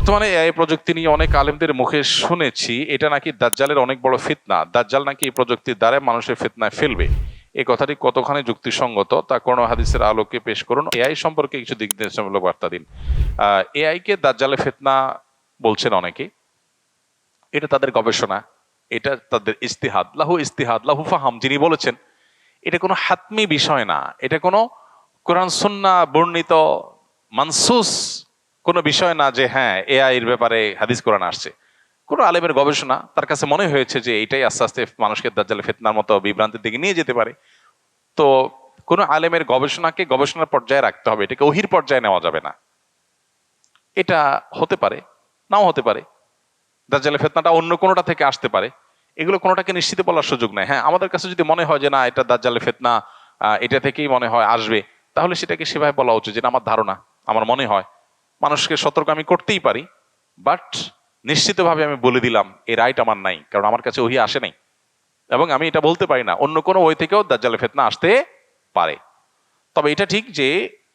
বর্তমানে এআই প্রযুক্তি নিয়ে অনেক আলেমদের মুখে শুনেছি, এটা নাকি দাজ্জালের অনেক বড় ফিতনা। দাজ্জাল নাকি এই প্রযুক্তির দ্বারা মানুষের ফিতনায় ফেলবে। এই কথাটি কতখানি যুক্তিসঙ্গত, তা কোন হাদিসের আলোকে পেশ করুন। এআই সম্পর্কে কিছু দিক নির্দেশনামূলক বার্তা দিন। এআই কে দাজ্জালের ফিতনা বলছেন অনেকে। এটা তাদের গবেষণা, এটা তাদের ইস্তিহাদ। লাহু ইস্তিহাদ, লাহু ফাহাম যিনি বলেছেন, এটা কোনো হাতমি বিষয় না। এটা কোনো কোরআন সুন্না বর্ণিত মানসুস কোনো বিষয় না যে হ্যাঁ এআই এর ব্যাপারে হাদিস কোরআন আসছে। কোনো আলেমের গবেষণা তার কাছে মনে হয়েছে যে, এটাই আস্তে আস্তে মানুষকে দাজ্জালে ফেতনার মতো বিভ্রান্তির দিকে নিয়ে যেতে পারে। তো কোনো আলেমের গবেষণাকে গবেষণার পর্যায়ে রাখতে হবে। এটাকে ওহির পর্যায়ে নেওয়া যাবে না। এটা হতে পারে, নাও হতে পারে। দাজ্জালে ফেতনাটা অন্য কোনোটা থেকে আসতে পারে। এগুলো কোনোটাকে নিশ্চিত বলার সুযোগ নেই। হ্যাঁ আমাদের কাছে যদি মনে হয় যে, না, এটা দাজ্জালে ফেতনা এটা থেকেই মনে হয় আসবে, তাহলে সেটাকে সেভাবে বলা উচিত যেটা আমার ধারণা, আমার মনে হয়। মানুষকে সতর্ক আমি করতেই পারি বাট নিশ্চিতভাবে আমি বলে দিলাম, এই রাইট আমার নাই, কারণ আমার কাছে ওহি আসে নাই। এবং আমি এটা বলতে পারি না, অন্য কোনো ওই থেকেও দাজ্জালে ফেতনা আসতে পারে। তবে এটা ঠিক যে,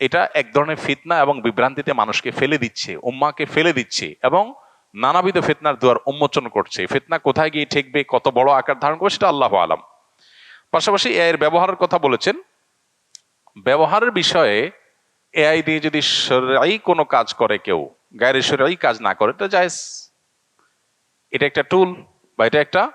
এটা এক ধরনের ফিতনা এবং বিভ্রান্তিতে মানুষকে ফেলে দিচ্ছে, উম্মাকে ফেলে দিচ্ছে, এবং নানাবিধ ফিতনার দুয়ার উন্মোচন করছে। ফেতনা কোথায় গিয়ে ঠেকবে, কত বড় আকার ধারণ করবে, সেটা আল্লাহ আলাম। পাশাপাশি এর ব্যবহারের কথা বলেছেন। ব্যবহারের বিষয়ে এআই দিয়ে যদি সরাই কোনো কাজ করে কেউ, গায়ের সরাই কাজ না করে, এটা জায়েজ। এটা একটা টুল বা এটা একটা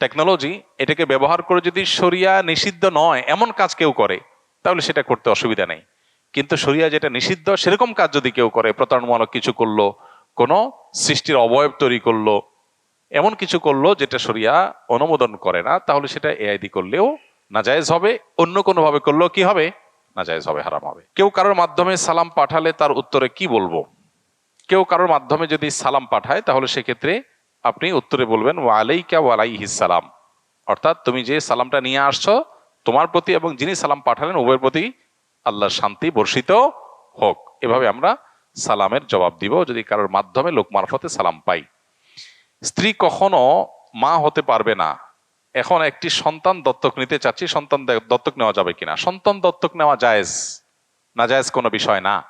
টেকনোলজি এটাকে ব্যবহার করে যদি শরিয়া নিষিদ্ধ নয়, এমন কাজ কেউ করে, তাহলে সেটা করতে অসুবিধা নেই। কিন্তু শরিয়া যেটা নিষিদ্ধ, সেরকম কাজ যদি কেউ করে, প্রতারণামূলক কিছু করল, কোনো সৃষ্টির অবয়ব তৈরি করল, এমন কিছু করল যেটা শরিয়া অনুমোদন করে না, তাহলে সেটা এআইডি করলেও নাজায়েজ হবে। অন্য কোনোভাবে করলেও কি হবে? নাজায়েজ হবে, হারাম হবে। কেউ কারোর মাধ্যমে সালাম পাঠালে তার উত্তরে কি বলব? কেউ কারোর মাধ্যমে যদি সালাম পাঠায়, তাহলে সেক্ষেত্রে আপনি উত্তরে বলবেন, ওয়ালাইকা ওয়ালাইহিস সালাম। অর্থাৎ তুমি যে সালামটা নিয়ে আসছো, তোমার প্রতি এবং যিনি সালাম পাঠালেন, উভয়ের প্রতি আল্লাহর শান্তি বর্ষিত হোক। এভাবে আমরা সালামের জবাব দিব, যদি কারোর মাধ্যমে লোক মারফতে সালাম পাই স্ত্রী কখনো মা হতে পারবে না। এখন একটি সন্তান দত্তক নিতে চাচ্ছি, সন্তান দত্তক নেওয়া যাবে কিনা? সন্তান দত্তক নেওয়া জায়েজ? না জায়েজ কোনো বিষয় না।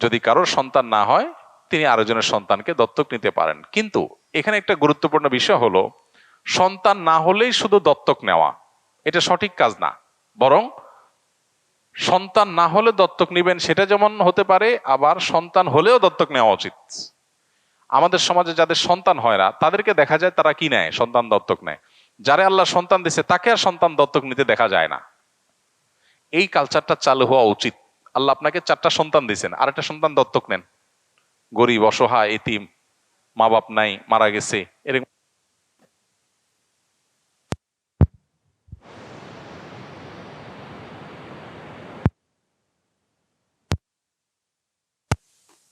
যদি কারোর সন্তান না হয়, তিনি আরেকজনের সন্তানকে দত্তক নিতে পারেন। কিন্তু এখানে একটা গুরুত্বপূর্ণ বিষয় হলো, সন্তান না হলেই শুধু দত্তক নেওয়া। এটা সঠিক কাজ না। বরং সন্তান না হলে দত্তক নিবেন, সেটা যেমন হতে পারে, আবার সন্তান হলেও দত্তক নেওয়া উচিত। আমাদের সমাজে যাদের সন্তান হয় না, তাদেরকে দেখা যায় তারা কি নেয়? সন্তান দত্তক নেয়। যারা আল্লাহ সন্তান দিছে, তাকে আর সন্তান দত্তক নিতে দেখা যায় না। এই কালচারটা চালু হওয়া উচিত। আল্লাহ আপনাকে চারটা সন্তান দিয়েছেন আর একটা সন্তান দত্তক নেন। গরিব, অসহায়, এতিম মা বাপ নাই, মারা গেছে, এরকম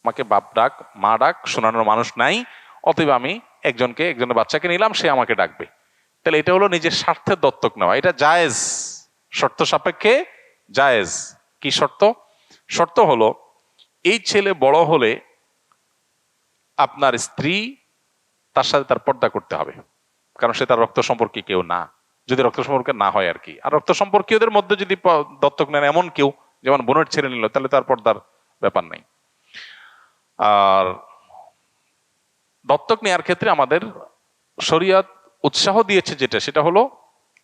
আমাকে বাপ ডাক, মা ডাক, শোনানোর মানুষ নাই, অতএব আমি একজনকে, একজনের বাচ্চাকে নিলাম, সে আমাকে ডাকবে। তাহলে এটা হলো নিজের স্বার্থের দত্তক নেওয়া। এটা জায়েজ। শর্ত সাপেক্ষে জায়েজ। কি শর্ত? শর্ত হলো, এই ছেলে বড় হলে আপনার স্ত্রী তার সাথে তার পর্দা করতে হবে। কারণ সে তার রক্ত সম্পর্কে কেউ না। যদি রক্ত সম্পর্কে না হয় আর কি। আর রক্ত সম্পর্কীয়দের মধ্যে যদি দত্তক নেন এমন কেউ, যেমন বোনের ছেলে নিল, তাহলে তার পর্দার ব্যাপার নেই। আর দত্তক নেওয়ার ক্ষেত্রে আমাদের শরীয়ত উৎসাহ দিয়েছে যেটা, সেটা হলো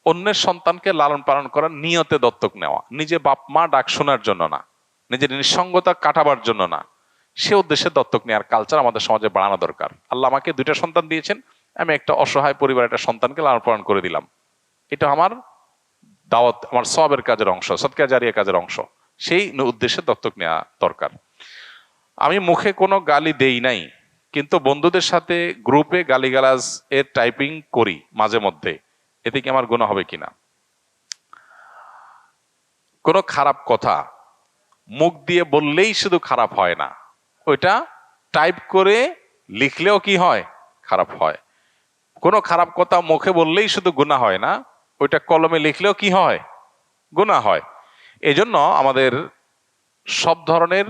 অন্যের সন্তানকে লালন পালন করার নিয়তে দত্তক নেওয়া। নিজে বাপ মা ডাক শোনার জন্য না, নিজের নিঃসঙ্গতা কাটাবার জন্য না। সে উদ্দেশ্যে দত্তক নেওয়ার কালচার আমাদের সমাজে বাড়ানো দরকার। আল্লাহ আমাকে দুইটা সন্তান দিয়েছেন, আমি একটা অসহায় পরিবার একটা সন্তানকে লালন পালন করে দিলাম। এটা আমার দাওয়াত, আমার সবের কাজের অংশ সৎকার জারিয়া কাজের অংশ। সেই উদ্দেশ্যে দত্তক নেওয়া দরকার। আমি মুখে কোনো গালি দেই নাই, কিন্তু বন্ধুদের সাথে গ্রুপে গালিগালাজ এর টাইপিং করি মাঝে মধ্যে। এতে কি আমার গুণ হবে কিনা? কোনো খারাপ কথা মুখ দিয়ে বললেই শুধু খারাপ হয় না, ওইটা টাইপ করে লিখলেও কি হয়? খারাপ হয়। কোনো খারাপ কথা মুখে বললেই শুধু গুণা হয় না, ওইটা কলমে লিখলেও কি হয়? গুণা হয়। এজন্য আমাদের সব ধরনের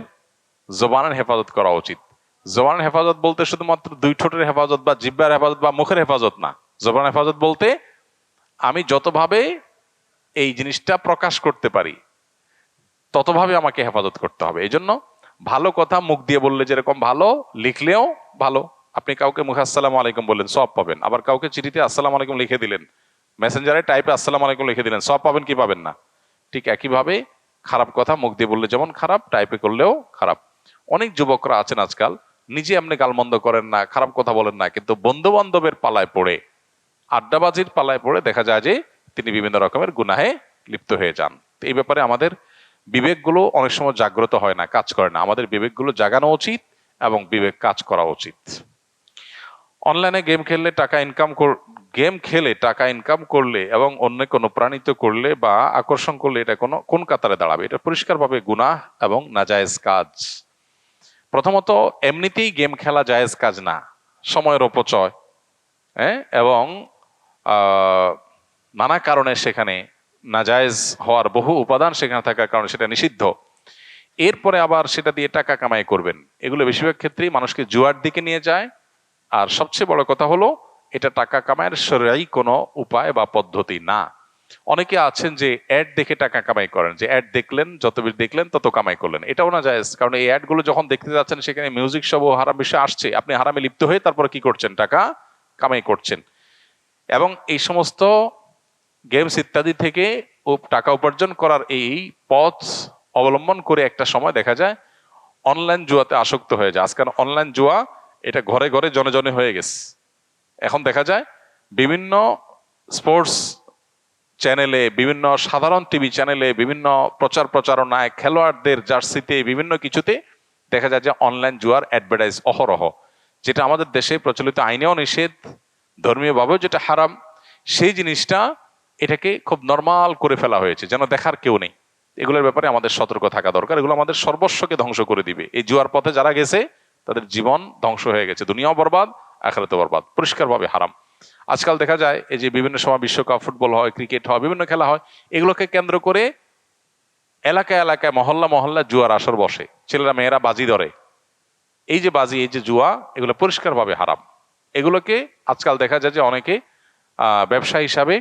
জবানের হেফাজত করা উচিত। জবানের হেফাজত বলতে শুধুমাত্র দুই ঠোঁটের হেফাজত বা জিব্বার হেফাজত বা মুখের হেফাজত না। জবানের হেফাজত বলতে আমি যতভাবে এই জিনিসটা প্রকাশ করতে পারি, ততভাবে আমাকে হেফাজত করতে হবে। এই জন্য ভালো কথা মুখ দিয়ে বললে যেরকম ভালো, লিখলেও ভালো। আপনি কাউকে মুখে আসসালামু আলাইকুম বললেন সব পাবেন। আবার কাউকে চিঠিতে আসসালামু আলাইকুম লিখে দিলেন, মেসেঞ্জারে টাইপে আসসালাম আলাইকুম লিখে দিলেন সব পাবেন কি পাবেন না। ঠিক একইভাবে খারাপ কথা মুখ দিয়ে বললে যেমন খারাপ, টাইপে করলেও খারাপ। অনেক যুবকরা আছেন আজকাল, নিজে আপনি গালমন্দ করেন না, খারাপ কথা বলেন না, কিন্তু বন্ধু বান্ধবের পালায় পড়ে, আড্ডাবাজির পালায় পড়ে দেখা যায় যে তিনি বিভিন্ন রকমের গুনাহে লিপ্ত হয়ে যান। এই ব্যাপারে আমাদের বিবেকগুলো অনেক সময় জাগ্রত হয় না, কাজ করে না। আমাদের বিবেকগুলো জাগানো উচিত এবং বিবেক কাজ করা উচিত। অনলাইনে গেম খেললে টাকা ইনকাম গেম খেলে টাকা ইনকাম করলে এবং অন্য কোনো প্রাণিত করলে বা আকর্ষণ করলে এটা কোনো কোন কাতারে দাঁড়াবে? এটা পরিষ্কারভাবে গুনাহ এবং নাজায়েজ কাজ। প্রথমত, এমনিতেই গেম খেলা জায়েজ কাজ না। সময়ের অপচয় হ্যাঁ? এবং নানা কারণে সেখানে নাজায়েজ হওয়ার বহু উপাদান সেখানে থাকার কারণে সেটা নিষিদ্ধ। এরপরে আবার সেটা দিয়ে টাকা কামাই করবেন। এগুলো বেশিরভাগ ক্ষেত্রেই মানুষকে জুয়ার দিকে নিয়ে যায়। আর সবচেয়ে বড় কথা হলো, এটা টাকা কামাইয়ের সরাই কোনো উপায় বা পদ্ধতি না। অনেকে আছেন যে অ্যাড দেখে টাকা কামাই করেন, যে অ্যাড দেখলেন, যত বেশি দেখলেন, তত কামাই করলেন। এটাও না যায়, কারণ এই অ্যাডগুলো যখন দেখতে যাচ্ছেন, সেখানে মিউজিক সব হারাম বিষয় আসছে। আপনি হারামে লিপ্ত হয়ে তারপরে কি করছেন? টাকা কামাই করছেন। এবং এই সমস্ত গেমস ইত্যাদি থেকে টাকা উপার্জন করার এই পথ অবলম্বন করে একটা সময় দেখা যায় অনলাইন জুয়াতে আসক্ত হয়ে যায়। আজকাল অনলাইন জুয়া এটা ঘরে ঘরে জনে জনে হয়ে গেছে। এখন দেখা যায়, বিভিন্ন স্পোর্টস চ্যানেলে বিভিন্ন সাধারণ টিভি চ্যানেলে বিভিন্ন প্রচার প্রচারণায় খেলোয়াড়দের জার্সিতে, বিভিন্ন কিছুতে দেখা যায় যে অনলাইন জুয়ার অ্যাডভার্টাইজ অহরহ, যেটা আমাদের দেশে প্রচলিত আইনেও নিষেধ ধর্মীয়ভাবেও যেটা হারাম, সেই জিনিসটা এটাকে খুব নর্মাল করে ফেলা হয়েছে, যেন দেখার কেউ নেই। এগুলোর ব্যাপারে আমাদের সতর্ক থাকা দরকার, এগুলো আমাদের সর্বস্বকে ধ্বংস করে দিবে। এই জুয়ার পথে যারা গেছে, তাদের জীবন ধ্বংস হয়ে গেছে, দুনিয়াও বরবাদ আখারাতে বরবাদ, পরিষ্কারভাবে হারাম। আজকাল দেখা যায় এই যে বিভিন্ন সময় বিশ্বকাপ ফুটবল হয়, ক্রিকেট হয়, বিভিন্ন খেলা হয়, এগুলোকে কেন্দ্র করে এলাকায় এলাকায়, মহল্লা মহল্লা জুয়ার আসর বসে। ছেলেরা, মেয়েরা বাজি ধরে। এই যে বাজি, এই যে জুয়া, এগুলো পরিষ্কারভাবে হারাম। এগুলোকে আজকাল দেখা যায় যে অনেকে ব্যবসা হিসাবে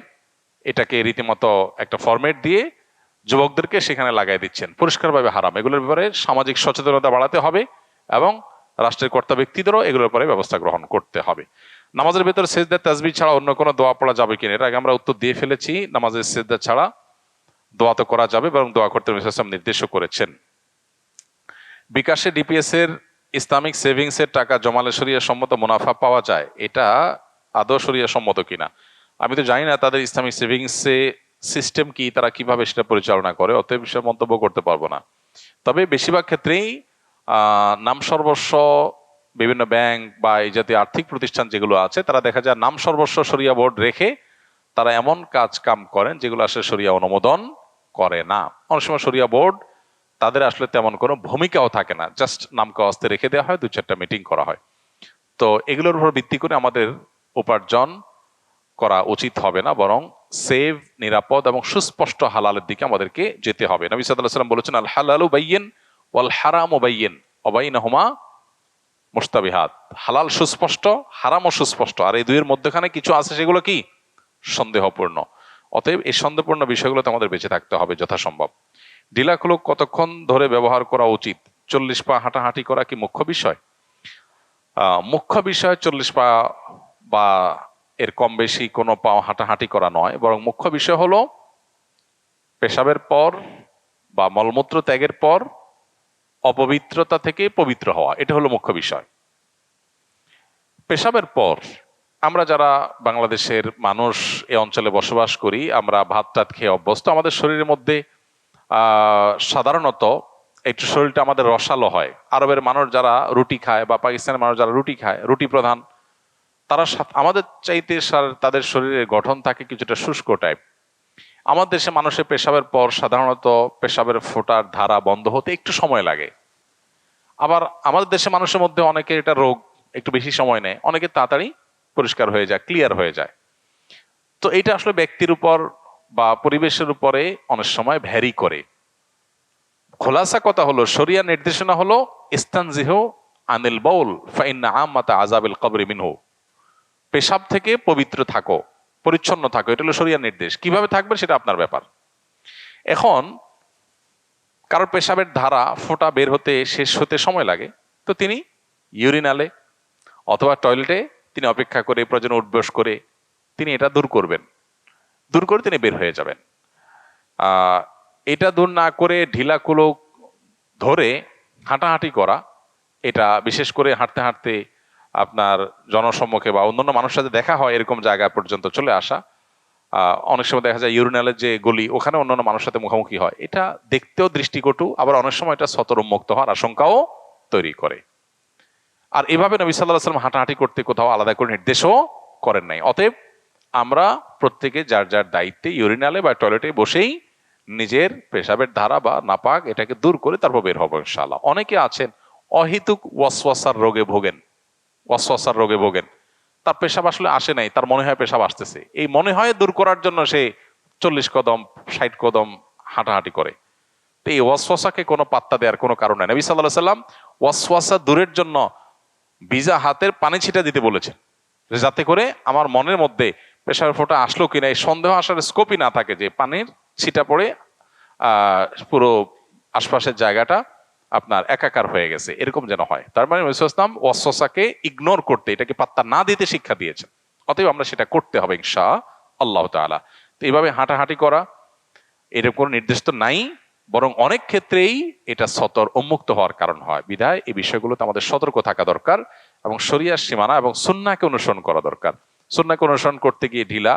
এটাকে রীতিমতো একটা ফরম্যাট দিয়ে যুবকদেরকে সেখানে লাগাই দিচ্ছেন। পরিষ্কারভাবে হারাম। এগুলোর ব্যাপারে সামাজিক সচেতনতা বাড়াতে হবে এবং রাষ্ট্রের কর্তা ব্যক্তিদেরও এগুলোর ব্যাপারে ব্যবস্থা গ্রহণ করতে হবে। নামাজের ভেতর সেজদা তাজবি ছাড়া অন্য কোনো দোয়া পড়া যাবে কিনা এর আগে আমরা উত্তর দিয়ে ফেলেছি, নামাজের সেজদা ছাড়া দোয়া তো করা যাবে, বরং দোয়া করতে ইসলাম নির্দেশও করেছেন। বিকাশে ডিপিএস এর ইসলামিক সেভিংস এর টাকা জমালে সরিয়া সম্মত মুনাফা পাওয়া যায়, এটা আদৌ সরিয়া সম্মত কিনা? আমি তো জানি না তাদের ইসলামিক সেভিংস সিস্টেম কি, তারা কীভাবে সেটা পরিচালনা করে, অতএব বিষয়ে মন্তব্য করতে পারব না। তবে বেশিরভাগ ক্ষেত্রেই নাম সর্বস্ব বিভিন্ন ব্যাংক বা এই জাতীয় আর্থিক প্রতিষ্ঠান যেগুলো আছে, তারা দেখা যায় নাম সর্বস্ব সরিয়া বোর্ড রেখে তারা এমন কাজ কাম করেন যেগুলো আসলে সরিয়া অনুমোদন করে না। অনেক সময় সরিয়া বোর্ড তাদের আসলে তেমন কোনো ভূমিকাও থাকে না, জাস্ট নামকে অস্তে রেখে দেওয়া হয় দু চারটা মিটিং করা হয়। তো এগুলোর উপর ভিত্তি করে আমাদের উপার্জন করা উচিত হবে না, বরং সেভ নিরাপদ এবং সুস্পষ্ট হালালের দিকে আমাদেরকে যেতে হবে। নবী সাল্লাম বলেছেন, আল হালালু বাইয়েন ওয়াল হারাম বাইয়েন অবাইন হুমা মুস্তাবিহাত। হালাল সুস্পষ্ট, হারামও সুস্পষ্ট। আর এই দুইয়ের মধ্যখানে কিছু আছে, সেগুলো কি? সন্দেহপূর্ণ। অতএব এই সন্দেহপূর্ণ বিষয়গুলোতে আমাদের বেঁচে থাকতে হবে যথাসম্ভব। ডিলাক্লোক কতক্ষণ ধরে ব্যবহার করা উচিত? চল্লিশ পা হাঁটাহাঁটি করা কি মুখ্য বিষয়? মুখ্য বিষয় চল্লিশ পা বা এর কম বেশি কোনো পা হাঁটাহাঁটি করা নয়। বরং মুখ্য বিষয় হলো পেশাবের পর বা মলমূত্র ত্যাগের পর অপবিত্রতা থেকে পবিত্র হওয়া, এটা হলো মুখ্য বিষয়। পেশাবের পর আমরা যারা বাংলাদেশের মানুষ এ অঞ্চলে বসবাস করি, আমরা ভাত টাত খেয়ে অভ্যস্ত, আমাদের শরীরের মধ্যে সাধারণত একটু শরীরটা আমাদের রসালো হয়। আরবের মানুষ যারা রুটি খায় বা পাকিস্তানের মানুষ যারা রুটি খায়, রুটি প্রধান, তারা আমাদের চাইতে তাদের শরীরের গঠন থাকে কিছুটা শুষ্ক টাইপ আমাদের দেশে মানুষের পেশাবের পর সাধারণত পেশাবের ফোটার ধারা বন্ধ হতে একটু সময় লাগে। আবার আমাদের দেশে মানুষের মধ্যে অনেকের এটা রোগ একটু বেশি সময় নেয়, অনেকে তাড়াতাড়ি পরিষ্কার হয়ে যায় ক্লিয়ার হয়ে যায়। তো এটা আসলে ব্যক্তির উপর বা পরিবেশের উপরে অনেক সময় ভ্যারি করে। খোলাসা কথা হলো, শরিয়া নির্দেশনা হলো, ইস্তানজিহ আনিল বাউল ফাইন্না আম্মাতা আজাবিল কবরি মিনহু। পেশাব থেকে পবিত্র থাকো। পরিচ্ছন্ন থাকো, এটা হলো শরিয়া নির্দেশ। কীভাবে থাকবে সেটা আপনার ব্যাপার। এখন কারোর পেশাবের ধারা, ফোঁটা বের হতে শেষ হতে সময় লাগে, তো তিনি ইউরিনালে অথবা টয়লেটে তিনি অপেক্ষা করে, প্রয়োজন উঠবস করে তিনি এটা দূর করবেন। দূর করে তিনি বের হয়ে যাবেন। এটা দূর না করে ঢিলা কুলো ধরে হাঁটাহাঁটি করা, এটা বিশেষ করে হাঁটতে হাঁটতে আপনার জনসম্মুখে বা অন্যান্য মানুষের সাথে দেখা হয় এরকম জায়গা পর্যন্ত চলে আসা। অনেক সময় দেখা যায় ইউরিনালের যে গলি, ওখানে অন্যান্য মানুষের সাথে মুখোমুখি হয়। এটা দেখতেও দৃষ্টিকটু, আবার অনেক সময় এটা সতর মুক্ত হওয়ার আশঙ্কাও তৈরি করে। আর এভাবে নবী সাল্লাহ সাল্লাম হাঁটাহাঁটি করতে কোথাও আলাদা করে নির্দেশও করেন নাই। অতএব আমরা প্রত্যেকে যার যার দায়িত্বে ইউরিনালে বা টয়লেটে বসেই নিজের পেশাবের ধারা বা নাপাক এটাকে দূর করে তারপর বের হব ইনশাআল্লাহ। অনেকে আছেন, অহেতুক ওয়াসওয়াসার রোগে ভোগেন। ওয়াসওয়াসার রোগে ভোগেন। তার পেশাব আসলে আসে নাই, তার মনে হয় পেশাব আসতেছে। এই মনে হয় দূর করার জন্য সে চল্লিশ কদম, ষাট কদম হাঁটাহাঁটি করে। তো এই ওয়াসওয়াসাকে কোনো পাত্তা দেওয়ার কোনো কারণ নাই। নবী সাল্লাহ সাল্লাম ওয়াসওয়াসা দূরের জন্য ভিজা হাতের পানি ছিটা দিতে বলেছেন। যাতে করে আমার মনের মধ্যে প্রেশার ফোটা আসলো কিনা, এই সন্দেহ আসার স্কোপই না থাকে যে পানির ছিটা পড়ে পুরো আশপাশের জায়গাটা আপনার একাকার হয়ে গেছে, এরকম যেন হয়। তার মানে ইসলাম ওয়াসওয়াসাকে ইগনোর করতে, এটাকে পাত্তা না দিতে শিক্ষা দিয়েছেন। অতএব আমরা সেটা করতে হবে ইনশা আল্লাহ তাআলা। তো এইভাবে হাঁটাহাঁটি করা, এরকম কোনো নির্দেশ তো নাই, বরং অনেক ক্ষেত্রেই এটা সতর উন্মুক্ত হওয়ার কারণ হয়। বিধায় এই বিষয়গুলোতে আমাদের সতর্ক থাকা দরকার এবং শরিয়ার সীমানা এবং সুন্নাকে অনুসরণ করা দরকার। সুন্নাকে অনুসরণ করতে গিয়ে ঢিলা,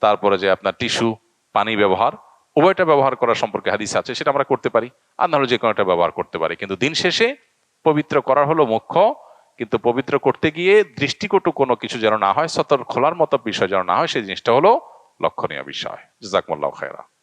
তারপরে যে আপনার টিস্যু, পানি ব্যবহার, উভয়টা ব্যবহার করা সম্পর্কে হাদিস আছে, সেটা আমরা করতে পারি। আর নাহলে যে কোনো একটা ব্যবহার করতে পারে। কিন্তু দিন শেষে পবিত্র করার হলো মুখ্য কিন্তু পবিত্র করতে গিয়ে দৃষ্টিকটু কোনো কিছু যেন না হয় সতর খোলার মতো বিষয় যেন না হয়, সেই জিনিসটা হলো লক্ষণীয় বিষয়। জাকমুল্লাহ খেরা